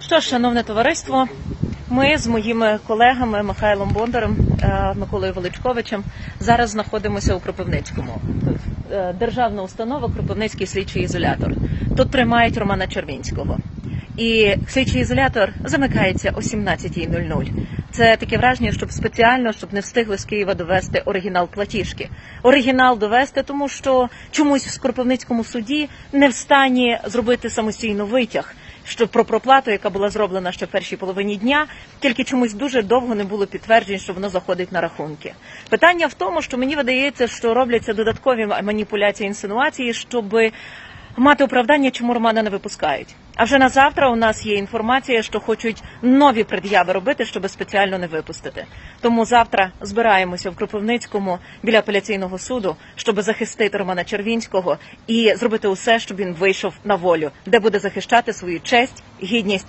Що ж, шановне товариство, ми з моїми колегами Михайлом Бондарем, е, Миколою Величковичем зараз знаходимося у Кропивницькому. Е, державна установа Кропивницький слідчий ізолятор. Тут приймають Романа Червінського. І слідчий ізолятор замикається о 17.00. Це таке враження, щоб спеціально, щоб не встигли з Києва довести оригінал платіжки. Оригінал довести, тому що чомусь в Скоропивницькому суді не в стані зробити самостійно витяг. Що про проплату, яка була зроблена ще в першій половині дня, тільки чомусь дуже довго не було підтверджень, що воно заходить на рахунки. Питання в тому, що мені видається, що робляться додаткові маніпуляції, інсинуації, щоби мати оправдання, чому Романа не випускають. А вже на завтра у нас є інформація, що хочуть нові пред'яви робити, щоб спеціально не випустити. Тому завтра збираємося в Кропивницькому біля апеляційного суду, щоб захистити Романа Червінського і зробити усе, щоб він вийшов на волю, де буде захищати свою честь, гідність.